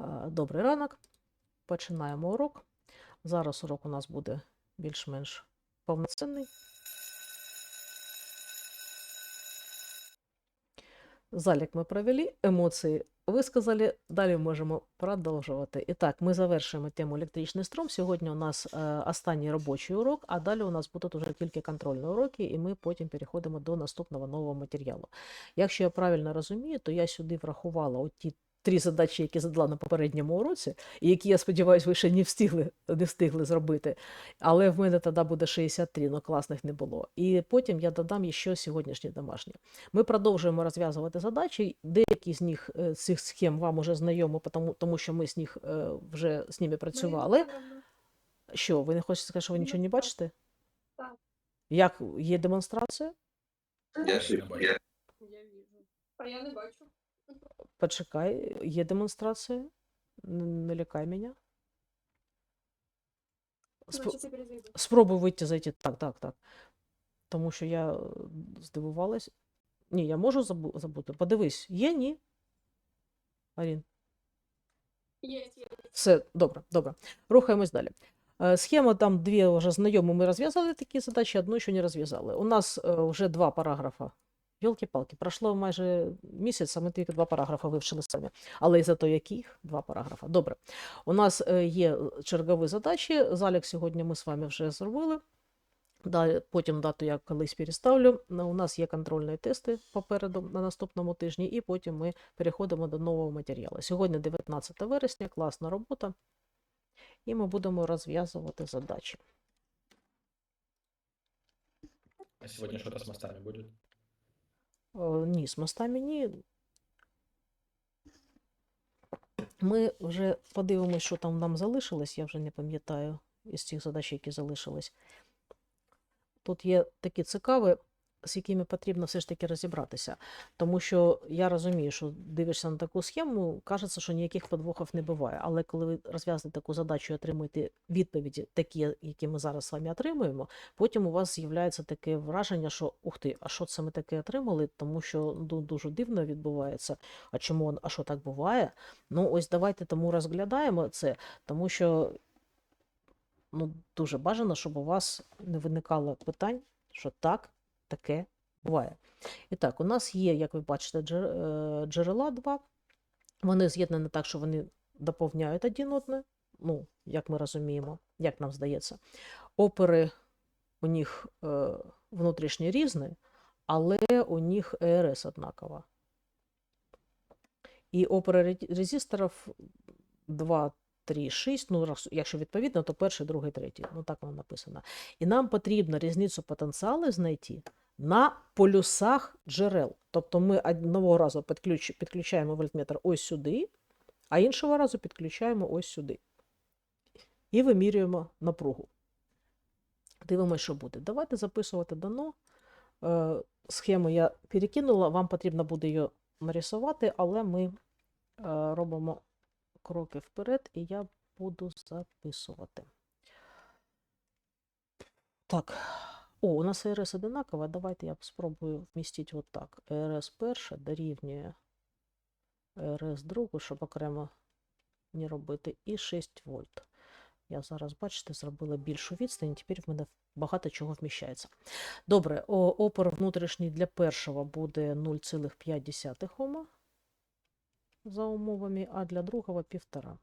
Е, Добрий ранок. Починаємо урок. Зараз урок у нас буде більш-менш повноцінний. Залік ми провели, емоції висказали. Далі можемо продовжувати. І так, ми завершуємо тему електричний струм. Сьогодні у нас е, останній робочий урок, а далі у нас будуть вже тільки контрольні уроки, і ми потім переходимо до наступного нового матеріалу. Якщо я правильно розумію, то я сюди врахувала оті три задачі, які задала на попередньому уроці, і які, я сподіваюся, ви ще не встигли, не встигли зробити. Але в мене тоді буде 63, але класних не було. І потім я додам ще сьогоднішні домашні. Ми продовжуємо розв'язувати задачі. Деякі з них е, з цих схем вам уже знайомі, тому, тому що ми з них е, вже з ними працювали. Що, ви не хочете сказати, що ви нічого не бачите? Так. Як є демонстрація? Я ж я, Я вижу. А я не бачу. Почекай, є демонстрація. Не лякай мене. Значить. Спробуй вийти зайти. Так, так, так. Тому що я е, здивувалась. Ні, я можу забу- забути. Подивись, є, ні? Арін. Є, є. Все, добре, добре. Рухаємось далі. Е, Схема там дві вже знайомі. Ми розв'язали такі задачі, одну ще не розв'язали. У нас е, вже два параграфа. Йолки-палки, пройшло майже місяць, а ми тільки два параграфа вивчили самі. Але і зато яких два параграфа. Добре. У нас е, є чергові задачі. Залік сьогодні ми з вами вже зробили. Потім дату я колись переставлю. Ну, У нас є контрольні тести попереду на наступному тижні, і потім ми переходимо до нового матеріалу. Сьогодні 19 вересня, класна робота, і ми будемо розв'язувати задачі. А сегодня что-то с мостами будет? Е, Ні, з мостами ні. Ми вже подивимося, що там нам залишилось, я вже не пам'ятаю із цих задач, які залишились. Тут є такі цікаві, з якими потрібно все ж таки розібратися. Тому що я розумію, що дивишся на таку схему, кажеться, що ніяких подвохів не буває. Але коли ви розв'язуєте таку задачу і отримуєте відповіді, такі, які ми зараз з вами отримуємо, потім у вас з'являється таке враження, що ух ти, а що це ми таке отримали? Тому що ну, дуже дивно відбувається. А чому а що так буває? Ну, ось давайте тому розглядаємо це, тому що ну, дуже бажано, щоб у вас не виникало питань, що так, таке буває. І так, у нас є, як ви бачите, е, джерела два. Вони з'єднані так, що вони доповняють один одне, ну, як ми розуміємо, як нам здається. Опери у них е, внутрішні різні, але у них ЕРС однакова. І опери резисторів 2, 3, 6, ну, якщо відповідно, то перший, другий, третій. Ну, так воно написано. І нам потрібно різницю потенціалу знайти на полюсах джерел. Тобто ми одного разу підключ, підключаємо вольтметр ось сюди, а іншого разу підключаємо ось сюди. І вимірюємо напругу. Дивимося, що буде. Давайте записувати дано. Е, схему я перекинула, вам потрібно буде її нарисувати, але ми е, робимо кроки вперед, і я буду записувати. Так. О, у нас РС одинакова. Давайте я спробую вмістити от так. РС перша дорівнює РС другу, щоб окремо не робити, і 6 вольт. Я зараз, бачите, зробила більшу відстань, тепер в мене багато чого вміщається. Добре, опор внутрішній для першого буде 0,5 Ома за умовами, а для другого 1,5.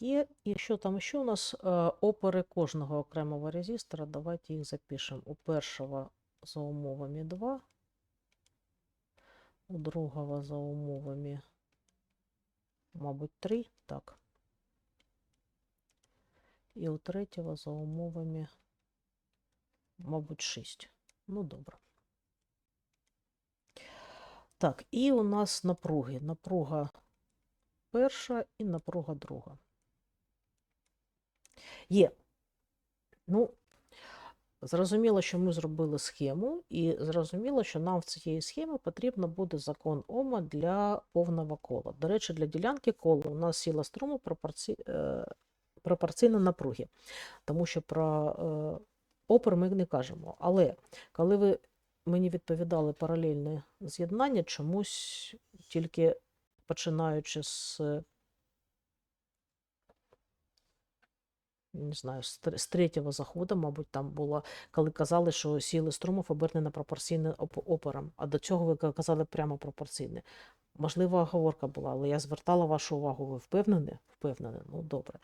Є, і що там ще у нас? Е, Опори кожного окремого резистора. Давайте їх запишемо. У першого за умовами 2, у другого за умовами, мабуть, 3, так. І у третього за умовами, мабуть, 6. Ну, добре. Так, і у нас напруги. Напруга перша і напруга друга. Є. Ну, зрозуміло, що ми зробили схему, і зрозуміло, що нам в цієї схеми потрібно буде закон Ома для повного кола. До речі, для ділянки кола у нас сила струму пропорці... е, пропорційна напруги, тому що про опір ми не кажемо. Але коли ви мені відповідали паралельне з'єднання чомусь тільки починаючи з, не знаю, з, третього заходу, мабуть, там було, коли казали, що сили струму обернено пропорційне оп- опорам, а до цього ви казали прямо пропорційне. Можливо, оговорка була, але я звертала вашу увагу. Ви впевнені? Впевнені. Ну, добре.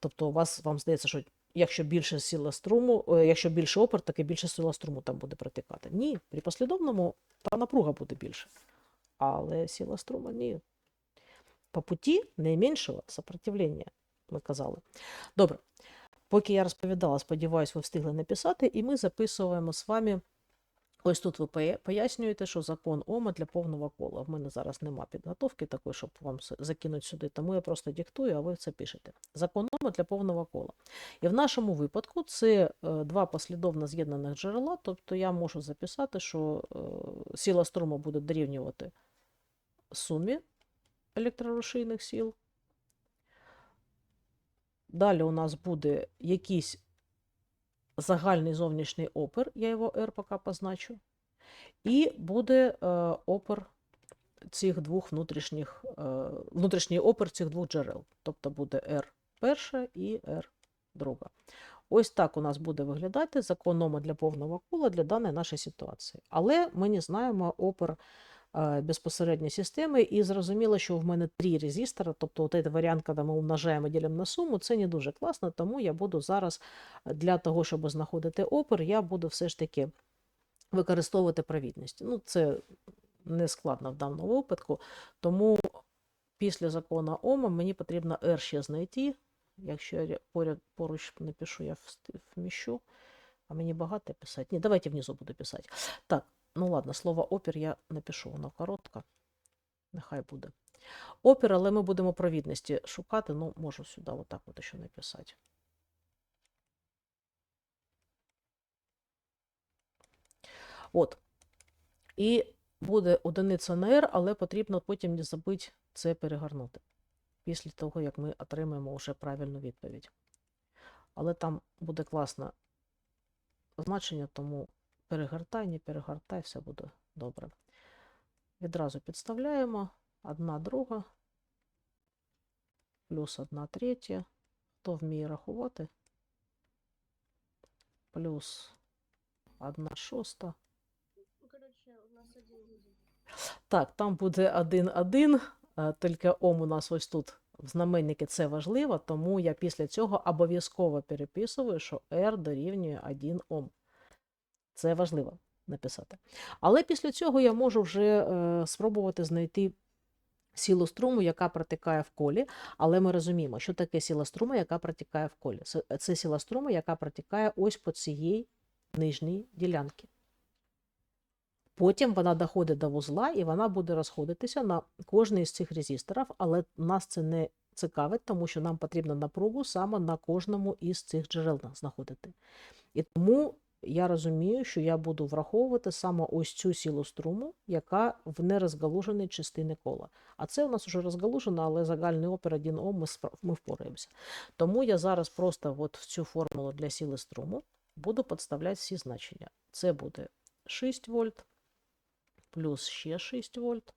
Тобто, у вас вам здається, що якщо більше сила струму, е, якщо більше опор, так і більше сила струму там буде протикати. Ні, при послідовному та напруга буде більше. Але сила струму ні. По путі найменшого сопротивлення, ми казали. Добре. Поки я розповідала, сподіваюся, ви встигли написати, і ми записуємо з вами. Ось тут ви пояснюєте, що закон Ома для повного кола. В мене зараз нема підготовки такої, щоб вам закинути сюди, тому я просто диктую, а ви це пишете. Закон Ома для повного кола. І в нашому випадку це е, два послідовно з'єднаних джерела, тобто я можу записати, що е, сила струму буде дорівнювати сумі електрорушійних сил. Далі у нас буде якийсь загальний зовнішній опір, я його R поки позначу. І буде е, опір цих двох внутрішніх, е, внутрішній опір цих двох джерел. Тобто буде R перша і R друга. Ось так у нас буде виглядати закон Ома для повного кола для даної нашої ситуації. Але ми не знаємо опір е, безпосередньо системи, і зрозуміло, що в мене три резистора, тобто цей варіант, коли ми умножаємо ділимо на суму, це не дуже класно, тому я буду зараз для того, щоб знаходити опір, я буду все ж таки використовувати провідність. Ну, це не складно в даному випадку, тому після закону Ома мені потрібно R ще знайти. Якщо я ря- поряд поруч напишу, я вміщу. А мені багато писати. Ні, давайте внизу буду писати. Так, ну ладно, слово опір я напишу, воно коротко. Нехай буде. Опір, але ми будемо провідності шукати. Ну, можу сюди отак от ще написати. От. І буде одиниця на R, але потрібно потім не забути це перегорнути. Після того, як ми отримаємо вже правильну відповідь. Але там буде класне значення, тому перегортай, не перегортай, все буде добре. Відразу підставляємо одна друга, плюс одна третя. Хто вміє рахувати? Плюс одна шоста. Ну. Так, там буде 1-1, е, тільки Ом у нас ось тут в знаменнику це важливо, тому я після цього обов'язково переписую, що R дорівнює 1 Ом. Це важливо написати. Але після цього я можу вже е, спробувати знайти силу струму, яка протикає в колі. Але ми розуміємо, що таке сила струму, яка протікає в колі. Це, сила струму, яка протікає ось по цієї нижній ділянці. Потім вона доходить до вузла і вона буде розходитися на кожний з цих резисторів, але нас це не цікавить, тому що нам потрібно напругу саме на кожному із цих джерел знаходити. І тому я розумію, що я буду враховувати саме ось цю силу струму, яка в нерозгалуженій частині кола. А це у нас вже розгалужено, але загальний опір 1 Ом ми, ми впораємося. Тому я зараз просто от в цю формулу для сили струму буду підставляти всі значення. Це буде 6 вольт, плюс ще 6 вольт.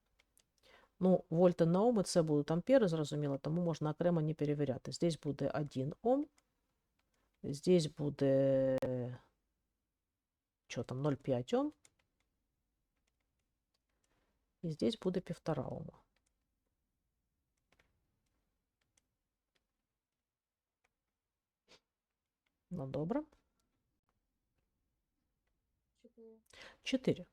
Ну, вольти на оми це будуть ампери, зрозуміло, тому можна окремо не перевіряти. Здесь буде 1 Ом, здесь буде що там, 0,5 Ом. І здесь буде 1,5 Ома. Ну, добре. Чотири. 4.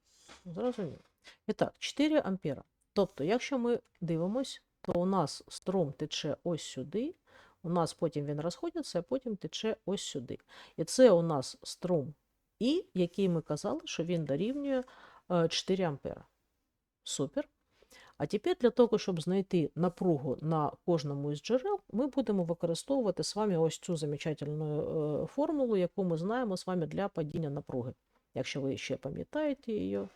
Зрозуміло. І так, 4 ампера. Тобто, якщо ми дивимось, то у нас струм тече ось сюди, у нас потім він розходиться, а потім тече ось сюди. І це у нас струм І, який ми казали, що він дорівнює е, 4 ампера. Супер. А тепер для того, щоб знайти напругу на кожному із джерел, ми будемо використовувати з вами ось цю замечательну е, формулу, яку ми знаємо з вами для падіння напруги. Якщо ви ще пам'ятаєте її.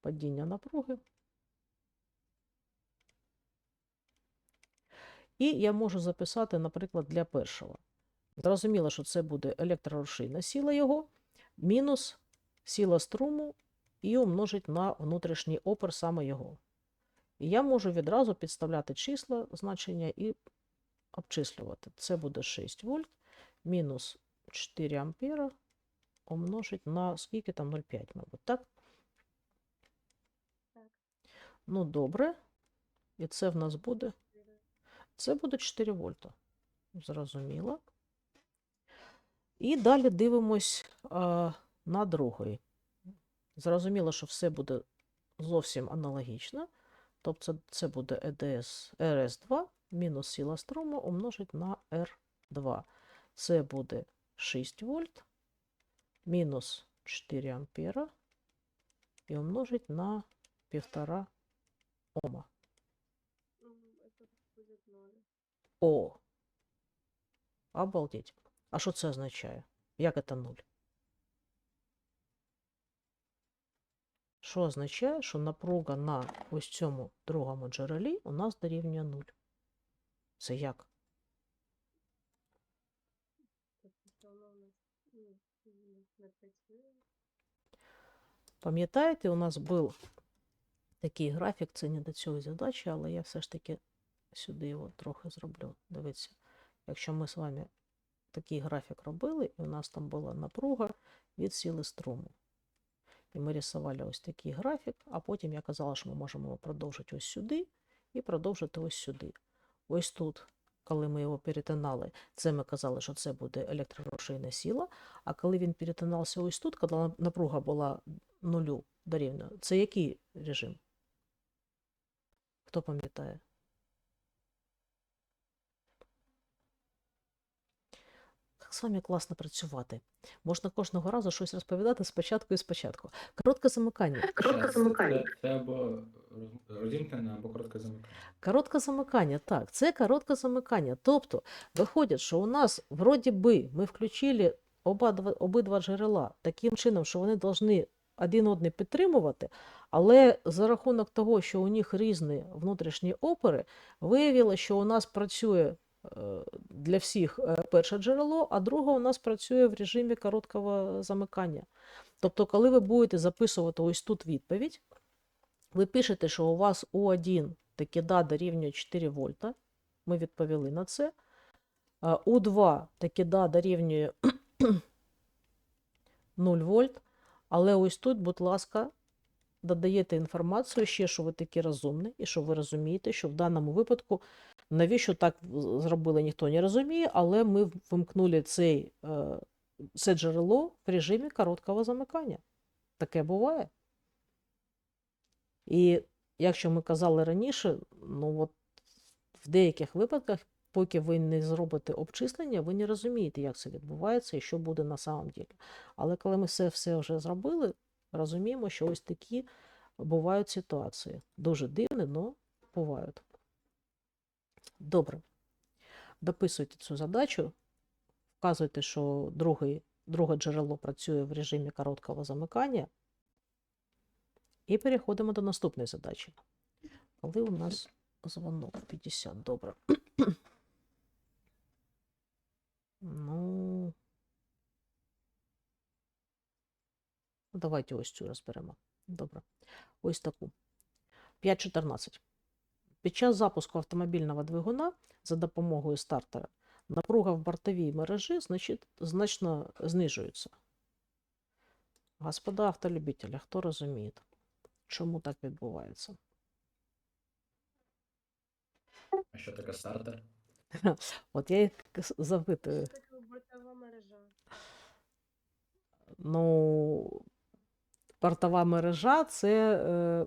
Падіння напруги. І я можу записати, наприклад, для першого. Зрозуміло, що це буде електрорушійна сила його, мінус сила струму і умножить на внутрішній опір саме його. І я можу відразу підставляти числа, значення і обчислювати. Це буде 6 вольт мінус 4 ампера умножить на скільки там 0,5, мабуть, так? Так. Ну, добре. І це в нас буде. Це буде 4 вольта. Зрозуміло. І далі дивимось а, на другий. Зрозуміло, що все буде зовсім аналогічно. Тобто це, буде EDS RS2 мінус сила струму умножить на R2. Це буде 6 вольт мінус 4 ампера і умножить на 1,5 Ома. О. Обалдеть. А що це означає? Як це нуль? Що означає, що напруга на ось цьому другому джерелі у нас дорівнює 0? Це як? Пам'ятаєте, у нас був такий графік, це не до цієї задачі, але я все ж таки сюди його трохи зроблю. Дивіться, якщо ми з вами такий графік робили, і у нас там була напруга від сили струму. І ми рисували ось такий графік, а потім я казала, що ми можемо його продовжити ось сюди і продовжити ось сюди. Ось тут, коли ми його перетинали, це ми казали, що це буде електрорушійна сила. А коли він перетинався ось тут, коли напруга була нулю дорівнює, це який режим? Хто пам'ятає? З вами класно працювати. Можна кожного разу щось розповідати спочатку і спочатку. Коротке замикання. Щас, Це, це або роз- розімкнене, або коротке замикання. Коротке замикання, так, це коротке замикання. Тобто, виходить, що у нас вроді би ми включили оба, обидва джерела таким чином, що вони повинні один одний підтримувати, але за рахунок того, що у них різні внутрішні опори, виявилося, що у нас працює для всіх е, перше джерело, а друге у нас працює в режимі короткого замикання. Тобто, коли ви будете записувати ось тут відповідь, ви пишете, що у вас У1 таки да дорівнює 4 вольта. Ми відповіли на це. У2 таки да дорівнює 0 вольт. Але ось тут, будь ласка, додаєте інформацію ще, що ви такі розумні, і що ви розумієте, що в даному випадку, навіщо так зробили, ніхто не розуміє, але ми вимкнули цей, е, це джерело в режимі короткого замикання. Таке буває. І якщо ми казали раніше, ну от в деяких випадках, поки ви не зробите обчислення, ви не розумієте, як це відбувається і що буде на самом ділі. Але коли ми все, все вже зробили, розуміємо, що ось такі бувають ситуації. Дуже дивні, але бувають. Добре. Дописуйте цю задачу, вказуйте, що другий, друге джерело працює в режимі короткого замикання. І переходимо до наступної задачі. Коли у нас дзвонок 50, добре. ну, давайте ось цю розберемо. Добре. Ось таку. 5.14. Під час запуску автомобільного двигуна за допомогою стартера напруга в бортовій мережі значить, значно знижується. Господа автолюбителя, хто розуміє, чому так відбувається? А що таке стартер? От я їх запитую. Це така бортова мережа. Ну, портова мережа це, е,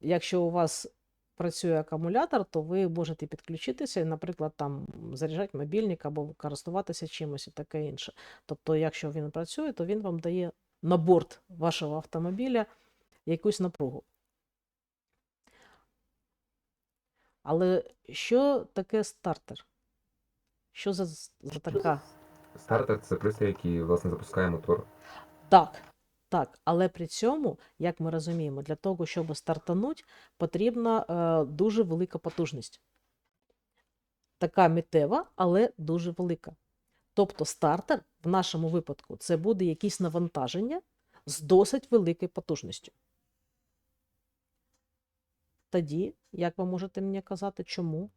якщо у вас працює акумулятор, то ви можете підключитися і, наприклад, там заряджати мобільник або користуватися чимось і таке інше. Тобто, якщо він працює, то він вам дає на борт вашого автомобіля якусь напругу. Але що таке стартер? Що за, за така? Стартер це пристрій, який власне запускає мотор. Так, так, але при цьому, як ми розуміємо, для того, щоб стартануть, потрібна е, дуже велика потужність. Така миттєва, але дуже велика. Тобто стартер в нашому випадку це буде якесь навантаження з досить великою потужністю. Тоді, як ви можете мені казати, чому?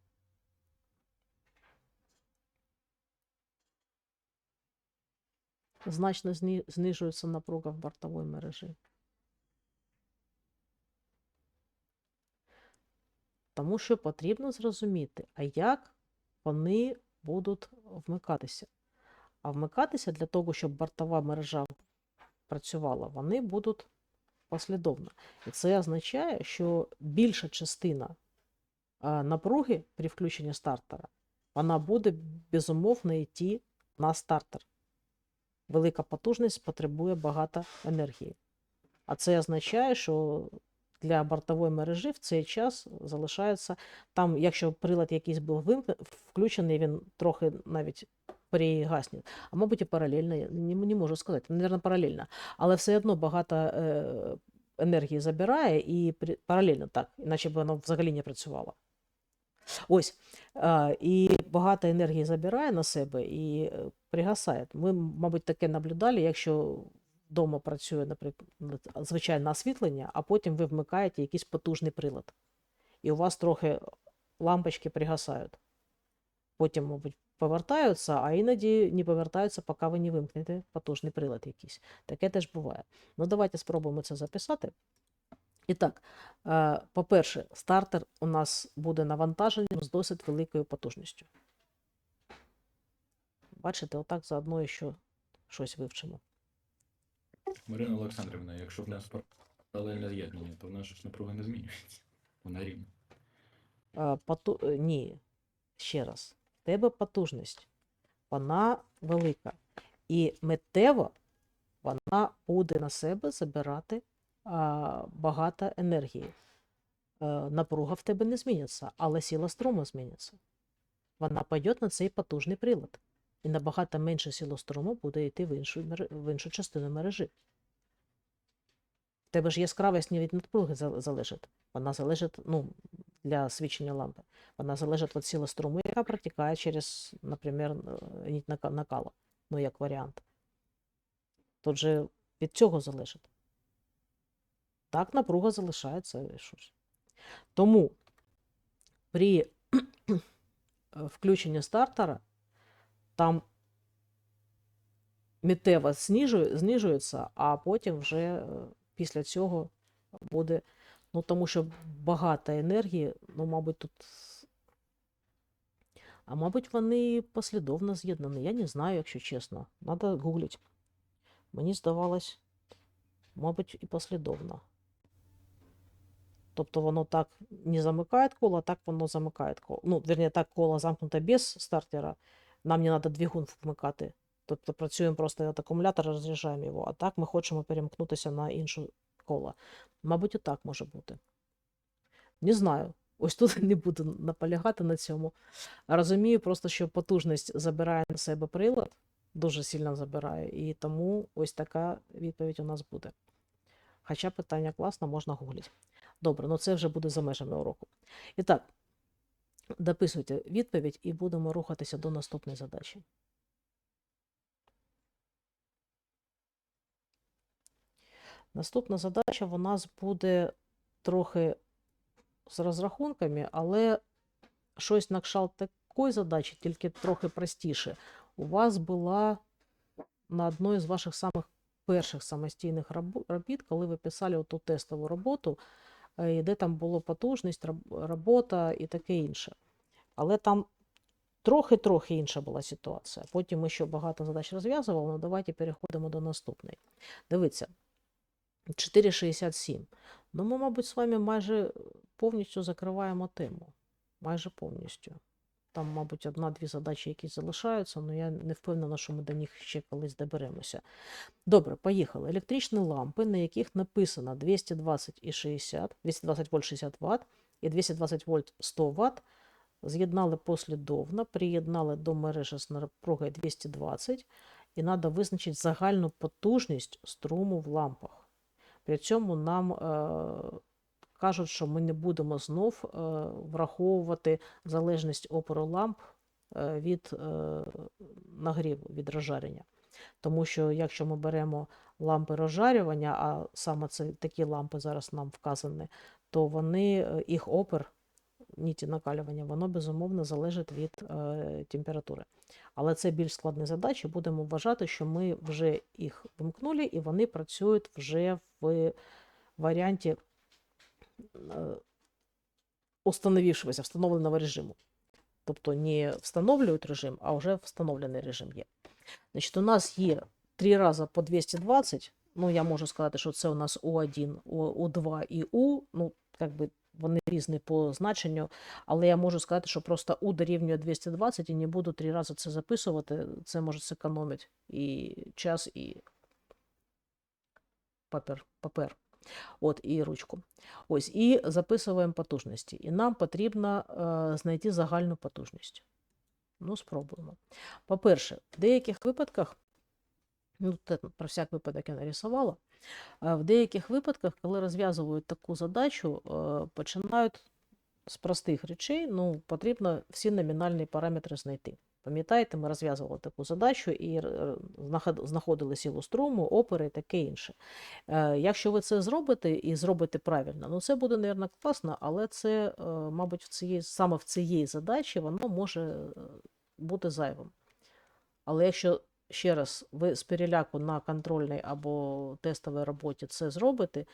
Значно знижується напруга в бортовій мережі. Тому що потрібно зрозуміти, а як вони будуть вмикатися. А вмикатися для того, щоб бортова мережа працювала, вони будуть послідовно. І це означає, що більша частина напруги при включенні стартера, вона буде безумовно йти на стартер. Велика потужність потребує багато енергії. А це означає, що для бортової мережі в цей час залишається там, якщо прилад якийсь був включений, він трохи навіть пригасне. А мабуть, і паралельно, не, не можу сказати, мабуть, паралельно. Але все одно багато е, енергії забирає і паралельно так, іначе б воно взагалі не працювало. Ось. А, і багато енергії забирає на себе і е, пригасає. Ми, мабуть, таке наблюдали, якщо вдома працює, наприклад, звичайне освітлення, а потім ви вмикаєте якийсь потужний прилад. І у вас трохи лампочки пригасають. Потім, мабуть, повертаються, а іноді не повертаються, поки ви не вимкнете потужний прилад якийсь. Таке теж буває. Ну, давайте спробуємо це записати. І так, е, по-перше, стартер у нас буде навантаженням з досить великою потужністю. Бачите, отак заодно ще щось вивчимо. Марина Олександрівна, якщо в нас паралельне з'єднання, то в нас напруга не змінюється. Вона рівна. Е, поту... е, Ні, ще раз. В тебе потужність. Вона велика. І миттєво вона буде на себе забирати а, багато енергії. Е, напруга в тебе не зміниться, але сила струму зміниться. Вона пойде на цей потужний прилад. І набагато менше сила струму буде йти в іншу, в іншу частину мережі. Тебе ж яскравість не від напруги залежить. Вона залежить ну, для свічення лампи. Вона залежить від сили струму, яка протікає через, наприклад, е, нака- накала. Ну, як варіант. Тут же від цього залежить. Так, напруга залишається. і що ж. Тому при включенні стартера там знижує, знижується, а потім вже е, після цього буде. Ну, тому що багато енергії, ну, мабуть, тут. А мабуть, вони послідовно з'єднані. Я не знаю, якщо чесно. Надо гуглити. Мені здавалось, мабуть, і послідовно. Тобто воно так не замикає коло, а так воно замикає коло. Ну, верні, так коло замкнуто без стартера. Нам не треба двигун вмикати. Тобто працюємо просто від акумулятора, розряджаємо його, а так ми хочемо перемкнутися на інше коло. Мабуть, і так може бути. Не знаю. Ось тут не буду наполягати на цьому. Розумію просто, що потужність забирає на себе прилад, дуже сильно забирає, і тому ось така відповідь у нас буде. Хоча питання класно, можна гуглити. Добре, ну це вже буде за межами уроку. І так, дописуйте відповідь і будемо рухатися до наступної задачі. Наступна задача у нас буде трохи з розрахунками, але щось на кшталт такої задачі, тільки трохи простіше. У вас була на одній з ваших самих перших самостійних робіт, коли ви писали ту тестову роботу, де там була потужність, робота і таке інше. Але там трохи-трохи інша була ситуація. Потім ми ще багато задач розв'язували, але давайте переходимо до наступної. Дивіться, 4,67. Ну, ми, мабуть, з вами майже повністю закриваємо тему. Майже повністю. Там, мабуть, одна-дві задачі якісь залишаються, але я не впевнена, що ми до них ще колись доберемося. Добре, поїхали. Електричні лампи, на яких написано 220 і 60, 220 вольт 60 Вт і 220 вольт 100 Вт, з'єднали послідовно, приєднали до мережі з напругою 220, і треба визначити загальну потужність струму в лампах. При цьому нам е, кажуть, що ми не будемо знов е, враховувати залежність опору ламп е, від е, нагріву, від розжарення. Тому що якщо ми беремо лампи розжарювання, а саме це такі лампи зараз нам вказані, то вони, їх опір, ніті накалювання, воно безумовно залежить від е, температури. Але це більш складні задачі. Будемо вважати, що ми вже їх вимкнули і вони працюють вже в варіанті установившегося, встановленого режиму. Тобто не встановлюють режим, а вже встановлений режим є. Значить, у нас є три рази по 220. Ну, я можу сказати, що це у нас У1, У- У2 і У. Ну, як би вони різні по значенню, але я можу сказати, що просто У дорівнює 220 і не буду три рази це записувати. Це може зекономити і час, і папер, папер. От, і ручку. Ось, і записуємо потужності. І нам потрібно е, знайти загальну потужність. Ну, спробуємо. По-перше, в деяких випадках, ну, про всяк випадок я нарисувала, е, в деяких випадках, коли розв'язують таку задачу, е, починають з простих речей, ну, потрібно всі номінальні параметри знайти. Пам'ятаєте, ми розв'язували таку задачу і е, знаходили силу струму, опери і таке інше. Е, Якщо ви це зробите і зробите правильно, ну це буде, мабуть, класно, але це, е, мабуть, в цієї, саме в цієї задачі воно може бути зайвим. Але якщо ще раз ви з переляку на контрольній або тестовій роботі це зробите,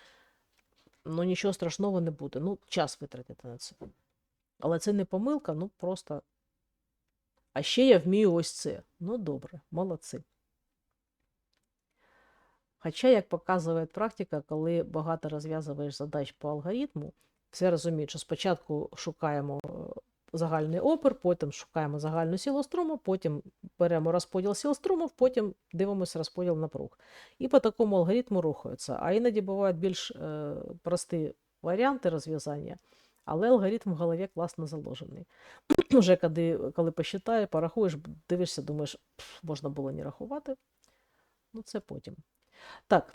ну нічого страшного не буде. Ну, час витратите на це. Але це не помилка, ну просто. А ще я вмію ось це. Ну, добре, молодці. Хоча, як показує практика, коли багато розв'язуєш задач по алгоритму, все розуміють, що спочатку шукаємо е, загальний опір, потім шукаємо загальну силу струму, потім беремо розподіл сил струму, потім дивимося розподіл напруг. І по такому алгоритму рухаються. А іноді бувають більш е, прості варіанти розв'язання, але алгоритм в голові класно заложений. Вже коли, коли посчитає, порахуєш, дивишся, думаєш, можна було не рахувати. Ну, це потім. Так,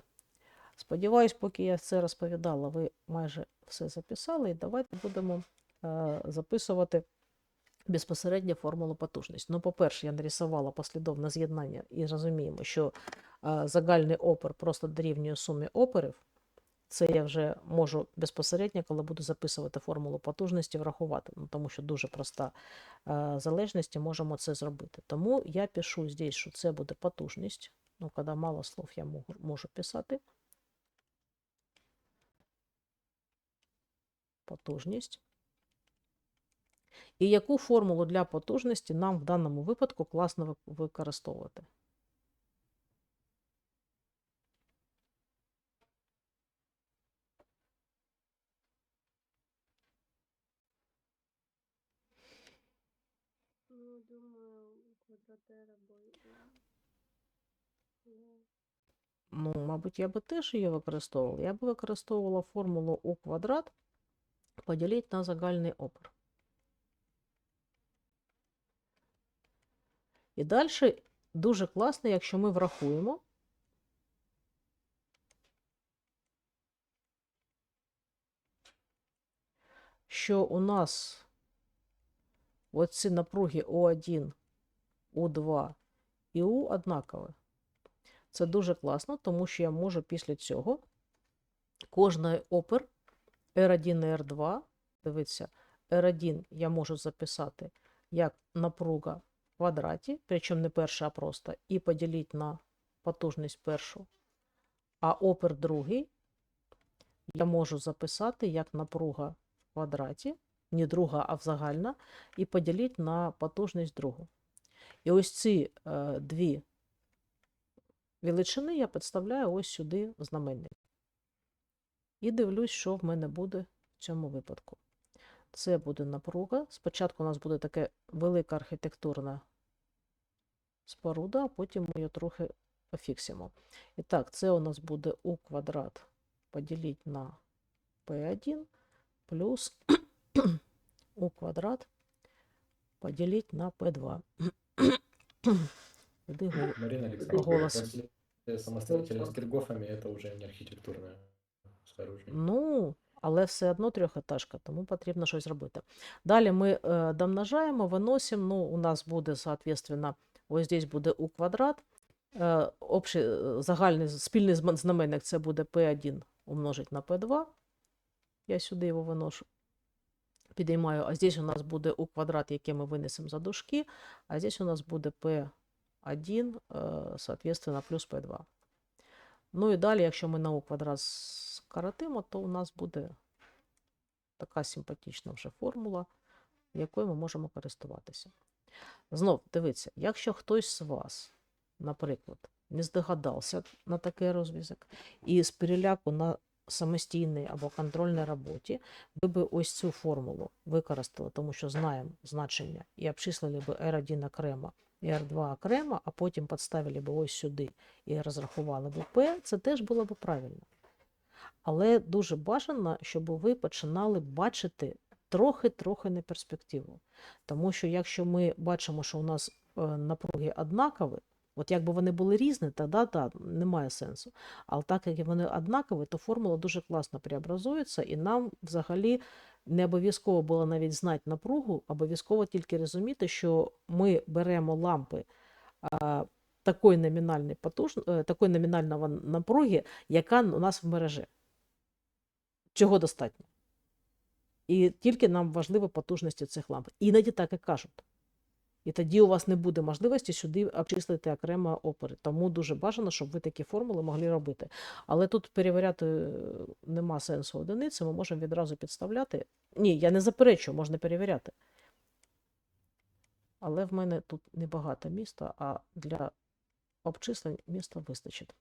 сподіваюсь, поки я це розповідала, ви майже все записали, і давайте будемо е, записувати безпосередньо формулу потужності. Ну, по-перше, я нарисувала послідовне з'єднання і розуміємо, що е, загальний опір просто дорівнює сумі оперів. Це я вже можу безпосередньо, коли буду записувати формулу потужності, врахувати, ну, тому що дуже проста е, залежність, і можемо це зробити. Тому я пишу здесь, що це буде потужність. Ну, коли мало слов, я можу, писати. Потужність. І яку формулу для потужності нам в даному випадку класно використовувати? Квадратера бой. Ну, Ну, мабуть, я би теж її використовувала. Я би використовувала формулу у квадрат поділити на загальний опір. І далі дуже класно, якщо ми врахуємо, що у нас оці напруги У1, У2 і У однакові. Це дуже класно, тому що я можу після цього кожний опір R1 і R2, дивіться, R1 я можу записати як напруга в квадраті, причому не перша, а просто, і поділити на потужність першу. А опір другий я можу записати як напруга в квадраті, не друга, а загальна, і поділити на потужність другу. І ось ці е, дві величини я підставляю ось сюди в знаменник. І дивлюсь, що в мене буде в цьому випадку. Це буде напруга. Спочатку у нас буде таке велика архітектурна споруда, а потім ми її трохи пофіксимо. І так, це у нас буде у квадрат поділити на P1 плюс у квадрат поділити на P2. Іди гол- Марина Александровна, Голос. самостоятельно с Киргофами это уже не архитектурное сооружение. Ну, але все одно трьохетажка, тому потрібно щось робити. Далі ми е, домножаємо, виносимо. Ну, у нас буде, соответственно, ось здесь буде у квадрат. Е, общий, е, загальний спільний знаменник це буде P1 умножить на P2. Я сюди його виношу. Підіймаю, а здесь у нас буде у квадрат, який ми винесемо за дужки, а здесь у нас буде P1, е, соответственно, плюс P2. Ну і далі, якщо ми на у квадрат скоротимо, то у нас буде така симпатична вже формула, якою ми можемо користуватися. Знов, дивіться, якщо хтось з вас, наприклад, не здогадався на такий розв'язок, і з переляку на самостійній або контрольній роботі, ви би ось цю формулу використали, тому що знаємо значення, і обчислили би R1 окремо і R2 окремо, а потім підставили би ось сюди і розрахували би P, це теж було б правильно. Але дуже бажано, щоб ви починали бачити трохи-трохи не перспективу. Тому що якщо ми бачимо, що у нас е, напруги однакові, от якби вони були різні, тоді да, немає сенсу. Але так як вони однакові, то формула дуже класно преобразується, і нам взагалі не обов'язково було навіть знати напругу, обов'язково тільки розуміти, що ми беремо лампи а, такої номінальної потуж... е, такої номінальної напруги, яка у нас в мережі. Чого достатньо? І тільки нам важливі потужності цих ламп. Іноді так і кажуть. І тоді у вас не буде можливості сюди обчислити окремо опери. Тому дуже бажано, щоб ви такі формули могли робити. Але тут перевіряти е, нема сенсу одиниці, ми можемо відразу підставляти. Ні, я не заперечую, можна перевіряти. Але в мене тут небагато міста, а для обчислень міста вистачить.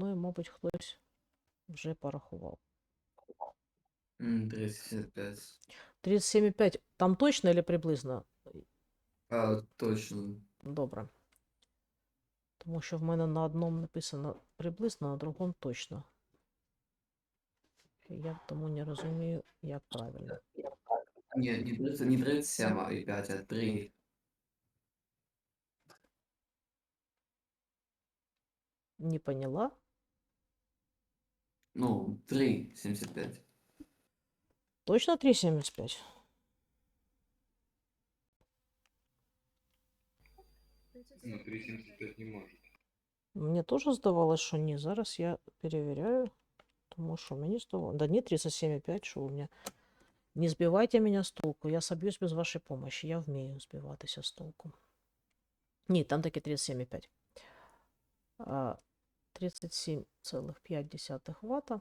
Ну і, мабуть, хтось вже порахував. М, 35. 37,5 там точно или приблизно? А, точно. Добре. Тому що в мене на одному написано приблизно, на другому точно. Я тому не розумію, як правильно. Не, не 30, не 37, а 5, а 3. Не поняла. Ну, 3, 75. Точно 3,75? Ну, 3,75 не може. Мені теж здавалося, що ні. Зараз я перевіряю. Тому що мені здавалося. Да ні, 37,5, що у мене. Не збивайте мене з толку. Я соб'юсь без вашої помощи. Я вмію збиватися з толку. Ні, там таки 37,5. А, 37,5 Вт.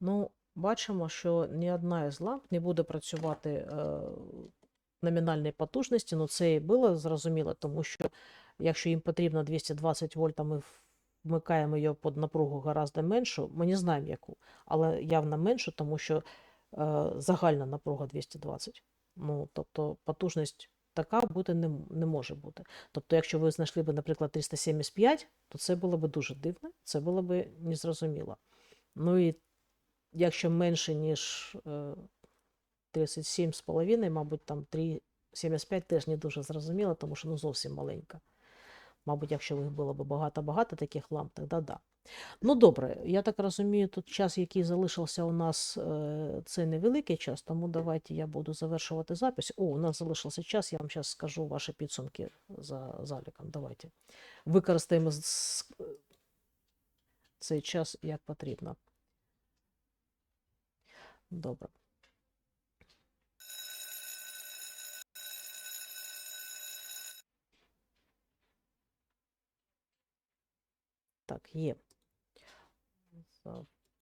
Ну, бачимо, що ні одна із ламп не буде працювати е, номінальної потужності. Ну, це і було зрозуміло, тому що якщо їм потрібно 220 вольт, ми вмикаємо його під напругу гораздо меншу, ми не знаємо яку, але явно меншу, тому що е, загальна напруга 220. Ну, тобто потужність така бути не, не може бути. Тобто, якщо ви знайшли б, наприклад, 375, то це було б дуже дивно, це було б незрозуміло. Ну і якщо менше, ніж е, 37,5, мабуть, там 3,75 теж не дуже зрозуміло, тому що ну, зовсім маленька. Мабуть, якщо їх було б багато-багато таких ламп, тоді да. Ну добре, я так розумію, тут час, який залишився у нас, е, це невеликий час, тому давайте я буду завершувати запис. О, у нас залишився час, я вам зараз скажу ваші підсумки за заліком. Давайте. Використаємо цей час як потрібно. Добре. Так, є. За-